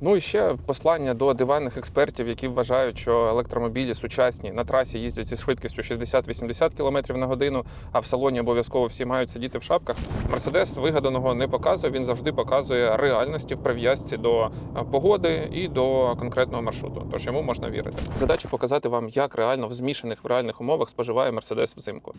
Ну і ще послання до диванних експертів, які вважають, що електромобілі сучасні на трасі їздять зі швидкістю 60-80 км на годину, а в салоні обов'язково всі мають сидіти в шапках. Мерседес вигаданого не показує. Він завжди показує реальності в прив'язці до е, погоди і до конкретного маршруту. Тож йому можна вірити. Задача показати вам, як реально в змішаних в реальних умовах споживає Мерседес взимку.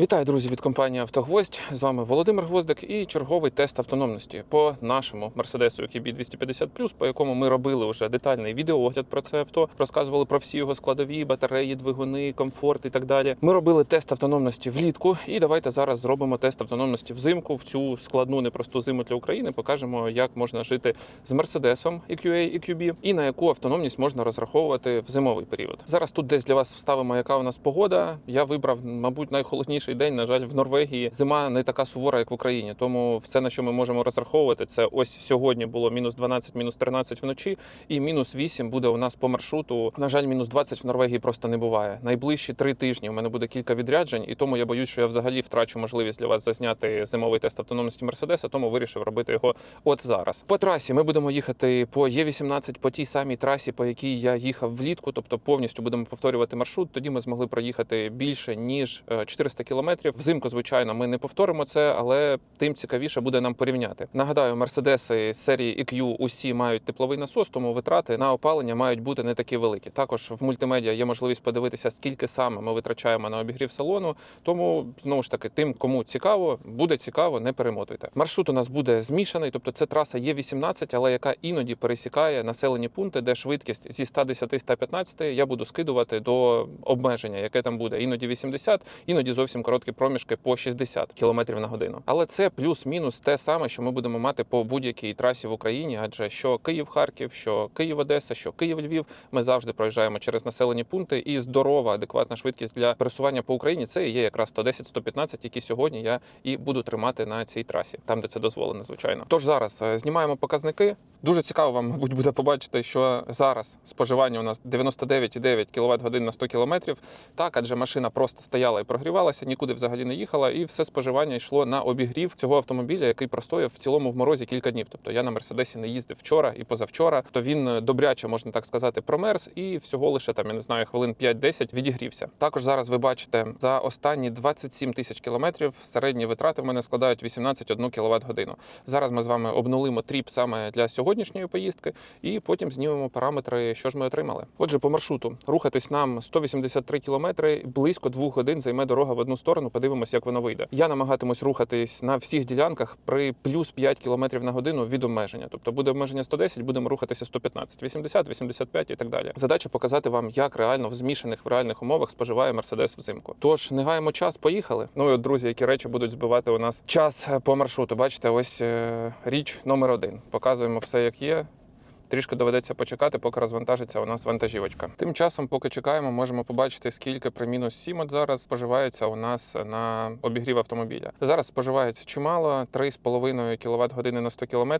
Вітаю, друзі, від компанії «Автогвоздь». З вами Володимир Гвоздик і черговий тест автономності по нашому Мерседесу EQB 250 по якому ми робили вже детальний відеоогляд про це авто, розказували про всі його складові, батареї, двигуни, комфорт і так далі. Ми робили тест автономності влітку, і давайте зараз зробимо тест автономності взимку в цю складну непросту зиму для України. Покажемо, як можна жити з Мерседесом EQA EQB і на яку автономність можна розраховувати в зимовий період. Зараз тут десь для вас вставимо, яка у нас погода. Я вибрав, мабуть, найхолодніший день. На жаль, в Норвегії зима не така сувора, як в Україні. Тому все, на що ми можемо розраховувати, це ось сьогодні було мінус 12, мінус 13 вночі, і мінус 8 буде у нас по маршруту. На жаль, мінус 20 в Норвегії просто не буває. Найближчі три тижні у мене буде кілька відряджень, і тому я боюсь, що я взагалі втрачу можливість для вас зазняти зимовий тест автономності Мерседеса, тому вирішив робити його от зараз. По трасі ми будемо їхати по Є18 по тій самій трасі, по якій я їхав влітку, тобто повністю будемо повторювати маршрут. Тоді ми змогли проїхати більше ніж е, 400 кілометрів. Взимку, звичайно, ми не повторимо це, але тим цікавіше буде нам порівняти. Нагадаю, мерседеси серії EQ усі мають тепловий насос, тому витрати на опалення мають бути не такі великі. Також в мультимедіа є можливість подивитися, скільки саме ми витрачаємо на обігрів салону. Тому знову ж таки, тим, кому цікаво, буде цікаво, не перемотуйте. Маршрут у нас буде змішаний, тобто це траса є 18, але яка іноді пересікає населені пункти, де швидкість зі 110-115 я буду скидувати до обмеження, яке там буде. Іноді 80, іноді зовсім короткі проміжки по 60 км на годину. Але це плюс-мінус те саме, що ми будемо мати по будь-якій трасі в Україні, адже що Київ-Харків, що Київ-Одеса, що Київ-Львів, ми завжди проїжджаємо через населені пункти. І здорова, адекватна швидкість для пересування по Україні це є якраз 110-115, які сьогодні я і буду тримати на цій трасі, там де це дозволено, звичайно. Тож зараз е, знімаємо показники. Дуже цікаво вам, мабуть, буде побачити, що зараз споживання у нас 99,9 кВт годин на 100 км. Так, адже машина просто стояла і прогрівалася, нікуди взагалі не їхала, і все споживання йшло на обігрів цього автомобіля, який простояв в цілому в морозі кілька днів. Тобто я на мерседесі не їздив вчора і позавчора. То він е, добряче, можна так сказати, промерз, і всього лише там я не знаю хвилин 5-10 відігрівся. Також зараз ви бачите за останні 27 тисяч кілометрів середні витрати в мене складають 18,1 кВт годину. Зараз ми з вами обнулимо тріп саме для сьогоднішньої поїздки, і потім знімемо параметри, що ж ми отримали. Отже, по маршруту рухатись нам 183 кілометри, близько двох годин займе дорога в одну сторону. Подивимось, як воно вийде. Я намагатимусь рухатись на всіх ділянках при плюс 5 км на годину від обмеження. Тобто буде обмеження 110, будемо рухатися 115, 80, 85 і так далі. Задача показати вам, як реально в змішаних в реальних умовах споживає Мерседес взимку. Тож не гаємо час, поїхали. Ну і от друзі, які речі будуть збивати у нас час по маршруту. Бачите, ось е, річ номер один. Показуємо все, як є. Трішки доведеться почекати, поки розвантажиться у нас вантажівочка. Тим часом, поки чекаємо, можемо побачити, скільки при мінус 7 от зараз споживається у нас на обігрів автомобіля. Зараз споживається чимало 3,5 кВт години на 100 км.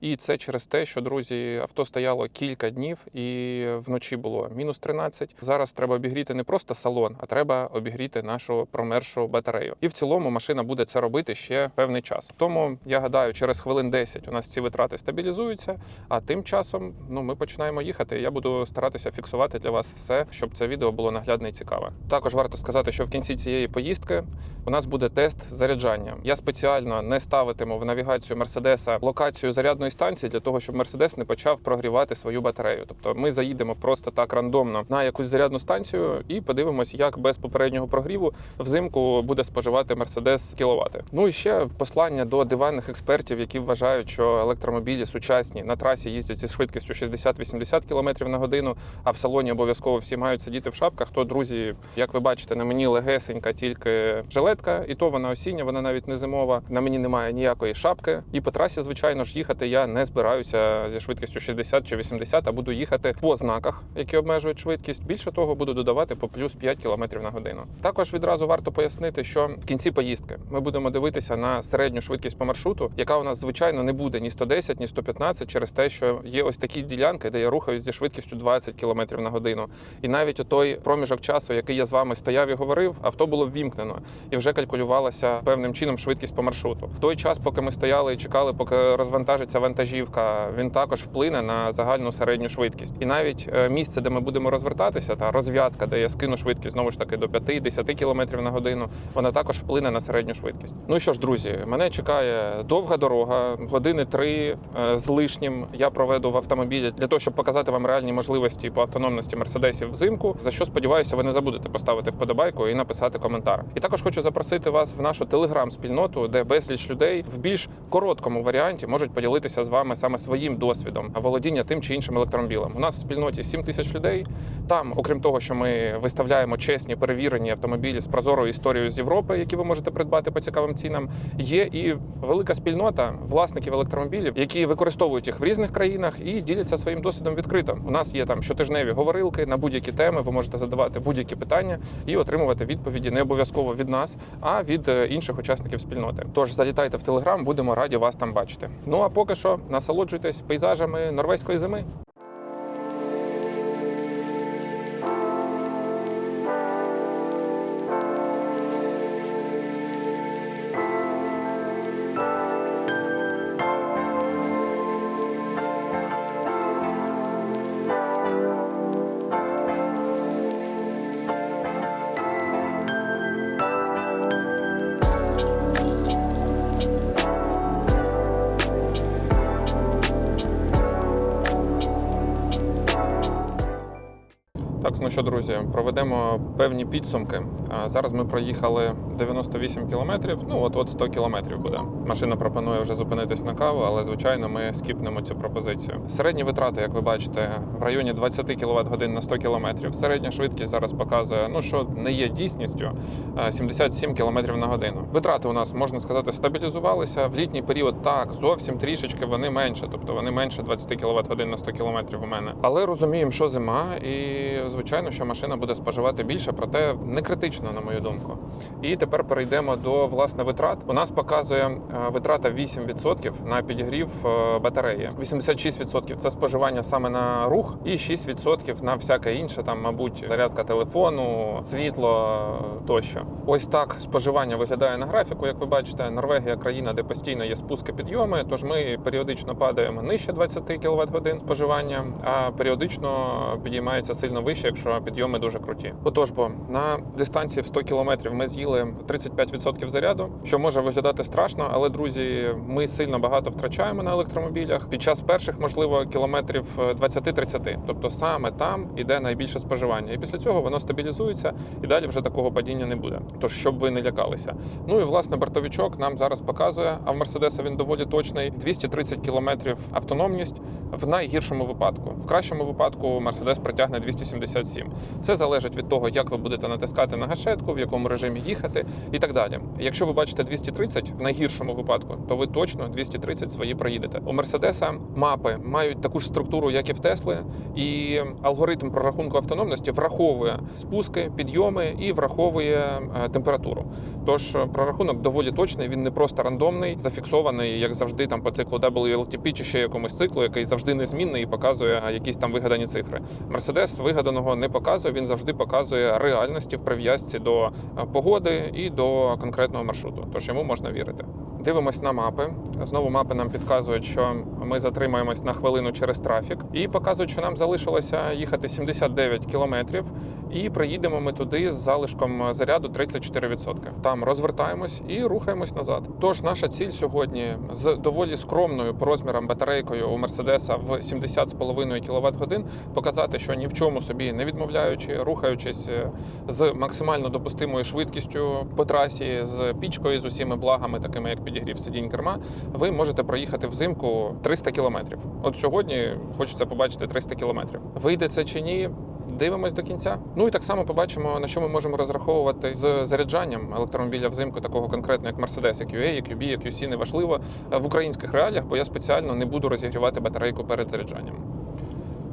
І це через те, що друзі, авто стояло кілька днів і вночі було мінус 13. Зараз треба обігріти не просто салон, а треба обігріти нашу промершу батарею. І в цілому машина буде це робити ще певний час. Тому я гадаю, через хвилин 10 у нас ці витрати стабілізуються, а тим часом. Часом ну, ми починаємо їхати. Я буду старатися фіксувати для вас все, щоб це відео було наглядне і цікаве. Також варто сказати, що в кінці цієї поїздки у нас буде тест заряджання. Я спеціально не ставитиму в навігацію Мерседеса локацію зарядної станції для того, щоб Мерседес не почав прогрівати свою батарею. Тобто ми заїдемо просто так рандомно на якусь зарядну станцію і подивимось, як без попереднього прогріву взимку буде споживати Мерседес кіловати. Ну і ще послання до диванних експертів, які вважають, що електромобілі сучасні на трасі їздять зі швидкістю 60-80 км на годину, а в салоні обов'язково всі мають сидіти в шапках. То друзі, як ви бачите, на мені легесенька тільки жилетка, і то вона осіння, вона навіть не зимова. На мені немає ніякої шапки. І по трасі, звичайно ж, їхати я не збираюся зі швидкістю 60 чи 80, а буду їхати по знаках, які обмежують швидкість. Більше того, буду додавати по плюс 5 км на годину. Також відразу варто пояснити, що в кінці поїздки ми будемо дивитися на середню швидкість по маршруту, яка у нас звичайно не буде ні 110, ні 115, через те, що є ось такі ділянки, де я рухаюсь зі швидкістю 20 км на годину. І навіть той проміжок часу, який я з вами стояв і говорив, авто було ввімкнено і вже калькулювалася певним чином швидкість по маршруту. Той час, поки ми стояли і чекали, поки розвантажиться вантажівка, він також вплине на загальну середню швидкість. І навіть е, місце, де ми будемо розвертатися, та розв'язка, де я скину швидкість знову ж таки до 5-10 км на годину, вона також вплине на середню швидкість. Ну що ж, друзі, мене чекає довга дорога, години три е, з лишнім. Я проведу автомобілі для того, щоб показати вам реальні можливості по автономності мерседесів взимку. За що сподіваюся, ви не забудете поставити вподобайку і написати коментар. І також хочу запросити вас в нашу телеграм-спільноту, де безліч людей в більш короткому варіанті можуть поділитися з вами саме своїм досвідом володіння тим чи іншим електромобілем. У нас в спільноті 7 тисяч людей. Там, окрім того, що ми виставляємо чесні перевірені автомобілі з прозорою історією з Європи, які ви можете придбати по цікавим цінам. Є і велика спільнота власників електромобілів, які використовують їх в різних країнах і діляться своїм досвідом відкрито. У нас є там щотижневі говорилки на будь-які теми. Ви можете задавати будь-які питання і отримувати відповіді не обов'язково від нас, а від е, інших учасників спільноти. Тож залітайте в телеграм, будемо раді вас там бачити. Ну а поки що насолоджуйтесь пейзажами норвезької зими. Що, друзі, проведемо певні підсумки. Зараз ми проїхали 98 кілометрів. Ну от от 100 кілометрів буде. Машина пропонує вже зупинитись на каву, але звичайно ми скіпнемо цю пропозицію. Середні витрати, як ви бачите, в районі 20 кВт годин на 100 кілометрів. Середня швидкість зараз показує, ну що не є дійсністю, а 77 км на годину. Витрати у нас можна сказати стабілізувалися. В літній період так зовсім трішечки вони менше, тобто вони менше 20 кВт годин на 100 км у мене. Але розуміємо, що зима, і звичайно, що машина буде споживати більше, проте не критично, на мою думку. І тепер перейдемо до власне витрат. У нас показує е, витрата 8% на підігрів е, батареї. 86% це споживання саме на рух, і 6% на всяке інше, там, мабуть, зарядка телефону, світло е, тощо. Ось так споживання виглядає на графіку. Як ви бачите, Норвегія країна, де постійно є спуски підйоми. Тож ми періодично падаємо нижче 20 кВт годин споживання, а періодично підіймається сильно вище, якщо підйоми дуже круті. Отож, бо на дистанції в 100 км ми з'їли 35% заряду, що може виглядати страшно, але друзі, ми сильно багато втрачаємо на електромобілях під час перших, можливо, кілометрів е, 20-30. Тобто саме там іде найбільше споживання, і після цього воно стабілізується, і далі вже такого падіння не буде. Тож щоб ви не лякалися. Ну і власне бортовичок нам зараз показує, а в Мерседеса він доволі точний: 230 км автономність в найгіршому випадку. В кращому випадку Мерседес притягне 277. Це залежить від того, як ви будете натискати на гашетку, в якому режимі їхати і так далі. Якщо ви бачите 230 в найгіршому випадку, то ви точно 230 свої проїдете. У Мерседеса мапи мають таку ж структуру, як і в Тесли, і алгоритм прорахунку автономності враховує спуски, підйоми і враховує е, температуру. Тож е, прорахунок доволі точний. Він не просто рандомний, зафіксований, як завжди, там по циклу WLTP чи ще якомусь циклу, який завжди незмінний і показує е, якісь там вигадані цифри. Мерседес вигаданого не показує. Він завжди показує реальності в прив'язці прив'язці до е, погоди і до конкретного маршруту. Тож йому можна вірити. Дивимось на мапи. Знову мапи нам підказують, що ми затримаємось на хвилину через трафік, і показують, що нам залишилося їхати 79 кілометрів, і приїдемо ми туди з залишком заряду 34%. Там розвертаємось і рухаємось назад. Тож наша ціль сьогодні з доволі скромною по розмірам батарейкою у Мерседеса в 70,5 кВт годин показати, що ні в чому собі не відмовляючи, рухаючись е, з максимально допустимою швидкістю по трасі, з пічкою, з усіми благами, такими як підігрів сидінь керма, ви можете проїхати взимку 300 кілометрів. От сьогодні хочеться побачити 300 кілометрів. Вийде це чи ні? Дивимось до кінця. Ну і так само побачимо, на що ми можемо розраховувати з заряджанням електромобіля взимку, такого конкретно, як Mercedes, як UA, як UB, як UC, неважливо в українських реаліях, бо я спеціально не буду розігрівати батарейку перед заряджанням.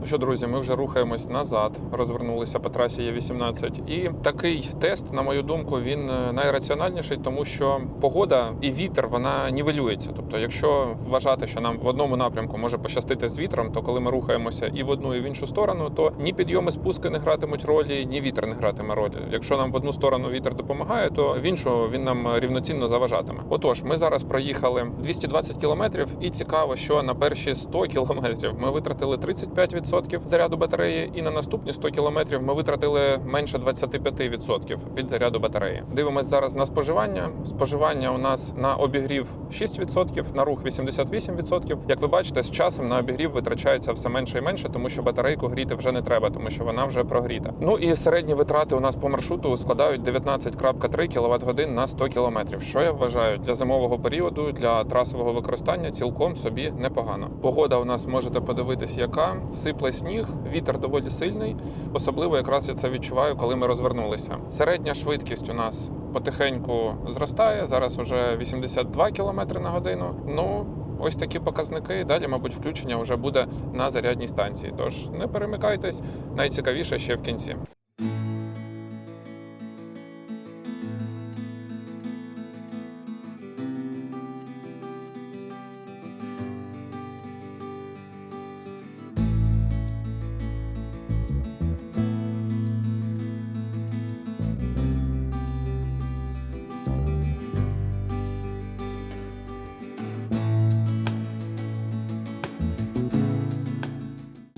Ну що, друзі, ми вже рухаємось назад, розвернулися по трасі Є18. І такий тест, на мою думку, він е, найраціональніший, тому що погода і вітер вона нівелюється. Тобто, якщо вважати, що нам в одному напрямку може пощастити з вітром, то коли ми рухаємося і в одну, і в іншу сторону, то ні підйоми спуски не гратимуть ролі, ні вітер не гратиме ролі. Якщо нам в одну сторону вітер допомагає, то в іншу він нам рівноцінно заважатиме. Отож, ми зараз проїхали 220 кілометрів, і цікаво, що на перші 100 кілометрів ми витратили 35% заряду батареї, і на наступні 100 кілометрів ми витратили менше 25% від заряду батареї. Дивимось зараз на споживання. Споживання у нас на обігрів 6%, на рух 88%. Як ви бачите, з часом на обігрів витрачається все менше і менше, тому що батарейку гріти вже не треба, тому що вона вже прогріта. Ну і середні витрати у нас по маршруту складають 19,3 кВт годин на 100 км, що я вважаю для зимового періоду, для трасового використання цілком собі непогано. Погода у нас можете подивитись, яка сипле сніг, вітер доволі сильний. Особливо якраз я це відчуваю, коли ми розвернулися. Середня швидкість у нас потихеньку зростає. Зараз уже 82 км на годину. Ну ось такі показники. Далі, мабуть, включення вже буде на зарядній станції. Тож не перемикайтесь, найцікавіше ще в кінці.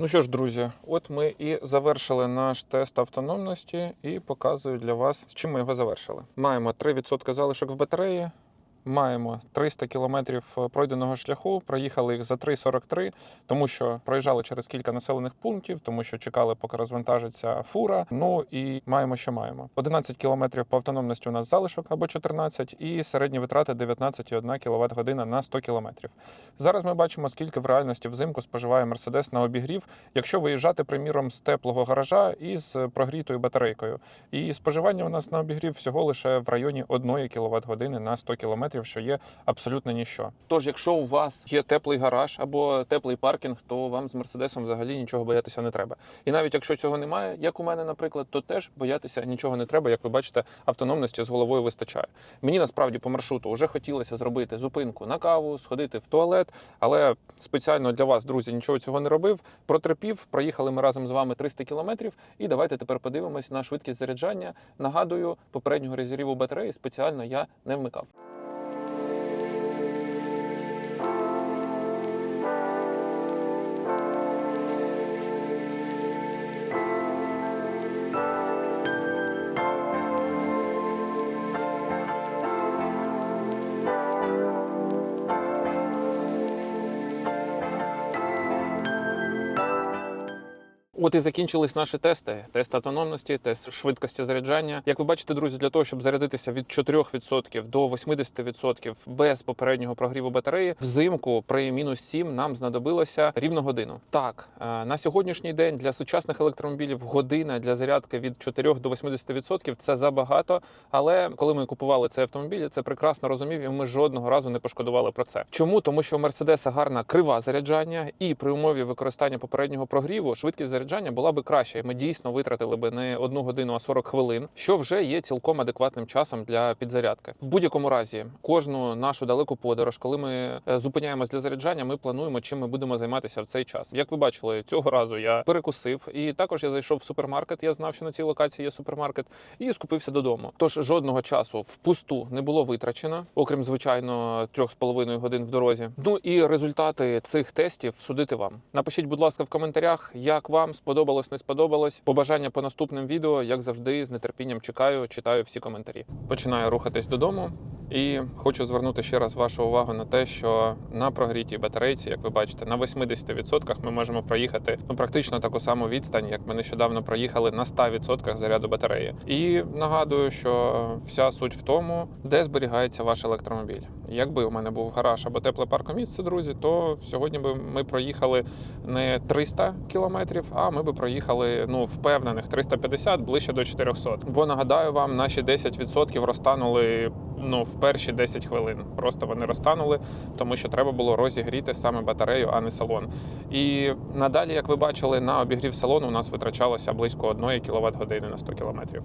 Ну що ж, друзі, от ми і завершили наш тест автономності і показую для вас, з чим ми його завершили. Маємо 3% залишок в батареї. Маємо 300 кілометрів пройденого шляху, проїхали їх за 3,43, тому що проїжджали через кілька населених пунктів, тому що чекали, поки розвантажиться фура. Ну і маємо, що маємо. 11 кілометрів по автономності у нас залишок або 14, і середні витрати 19,1 кВт година на 100 кілометрів. Зараз ми бачимо, скільки в реальності взимку споживає Мерседес на обігрів, якщо виїжджати, приміром, з теплого гаража і з прогрітою батарейкою. І споживання у нас на обігрів всього лише в районі 1 кВт години на 100 кілометрів, що є абсолютно ніщо. Тож, якщо у вас є теплий гараж або теплий паркінг, то вам з Мерседесом взагалі нічого боятися не треба. І навіть якщо цього немає, як у мене, наприклад, то теж боятися нічого не треба. Як ви бачите, автономності з головою вистачає. Мені насправді по маршруту вже хотілося зробити зупинку на каву, сходити в туалет, але спеціально для вас, друзі, нічого цього не робив. Протерпів, проїхали ми разом з вами 300 кілометрів. І давайте тепер подивимось на швидкість заряджання. Нагадую, попереднього резерву батареї спеціально я не вмикав. От і закінчились наші тести: тест автономності, тест швидкості заряджання. Як ви бачите, друзі, для того, щоб зарядитися від 4% до 80% без попереднього прогріву батареї, взимку при мінус 7 нам знадобилося рівно годину. Так, е, на сьогоднішній день для сучасних електромобілів година для зарядки від 4 до 80% це забагато. Але коли ми купували цей автомобіль, я це прекрасно розумів, і ми жодного разу не пошкодували про це. Чому? Тому що у Мерседеса гарна крива заряджання, і при умові використання попереднього прогріву швидкість заряджання заряджання була би краща, і ми дійсно витратили би не одну годину, а 40 хвилин, що вже є цілком адекватним часом для підзарядки. В будь-якому разі, кожну нашу далеку подорож, коли ми е, зупиняємось для заряджання, ми плануємо, чим ми будемо займатися в цей час. Як ви бачили, цього разу я перекусив, і також я зайшов в супермаркет. Я знав, що на цій локації є супермаркет, і скупився додому. Тож жодного часу впусту не було витрачено, окрім звичайно трьох з половиною годин в дорозі. Ну і результати цих тестів судити вам. Напишіть, будь ласка, в коментарях, як вам сподобалось, не сподобалось. Побажання по наступним відео, як завжди, з нетерпінням чекаю, читаю всі коментарі. Починаю рухатись додому. І хочу звернути ще раз вашу увагу на те, що на прогрітій батарейці, як ви бачите, на 80% ми можемо проїхати ну практично таку саму відстань, як ми нещодавно проїхали на 100% заряду батареї. І нагадую, що вся суть в тому, де зберігається ваш електромобіль. Якби у мене був гараж або тепле паркомісце, друзі, то сьогодні би ми проїхали не 300 кілометрів, а ми би проїхали ну впевнених 350, ближче до 400. Бо нагадаю вам, наші 10% розтанули ну в перші 10 хвилин. Просто вони розтанули, тому що треба було розігріти саме батарею, а не салон. І надалі, як ви бачили, на обігрів салону у нас витрачалося близько 1 кВт години на 100 кілометрів.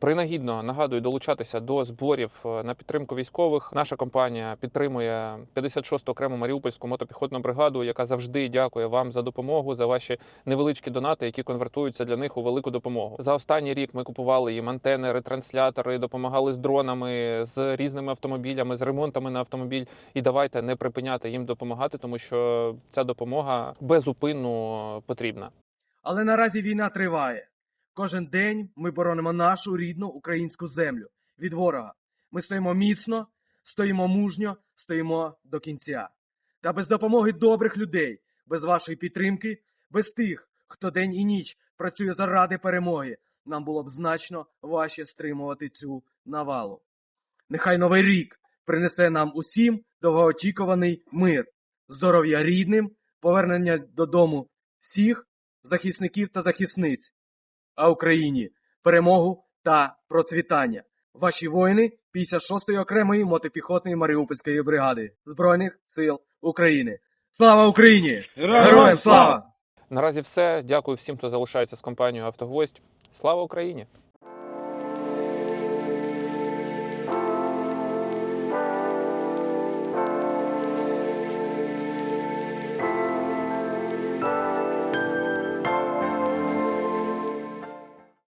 Принагідно нагадую долучатися до зборів е, на підтримку військових. Наша компанія підтримує 56-ту окрему маріупольську мотопіхотну бригаду, яка завжди дякує вам за допомогу, за ваші невеличкі донати, які конвертуються для них у велику допомогу. За останній рік ми купували їм антени, ретранслятори, допомагали з дронами, з різними автомобілями, з ремонтами на автомобіль. І давайте не припиняти їм допомагати, тому що ця допомога безупинно потрібна. Але наразі війна триває. Кожен день ми боронимо нашу рідну українську землю від ворога. Ми стоїмо міцно, стоїмо мужньо, стоїмо до кінця. Та без допомоги добрих людей, без вашої підтримки, без тих, хто день і ніч працює заради перемоги, нам було б значно важче стримувати цю навалу. Нехай новий рік принесе нам усім довгоочікуваний мир, здоров'я рідним, повернення додому всіх захисників та захисниць а Україні перемогу та процвітання. Ваші воїни 56-ї окремої мотопіхотної Маріупольської бригади Збройних сил України. Слава Україні! Героям слава! Наразі все. Дякую всім, хто залишається з компанією Автогвоздь. Слава Україні!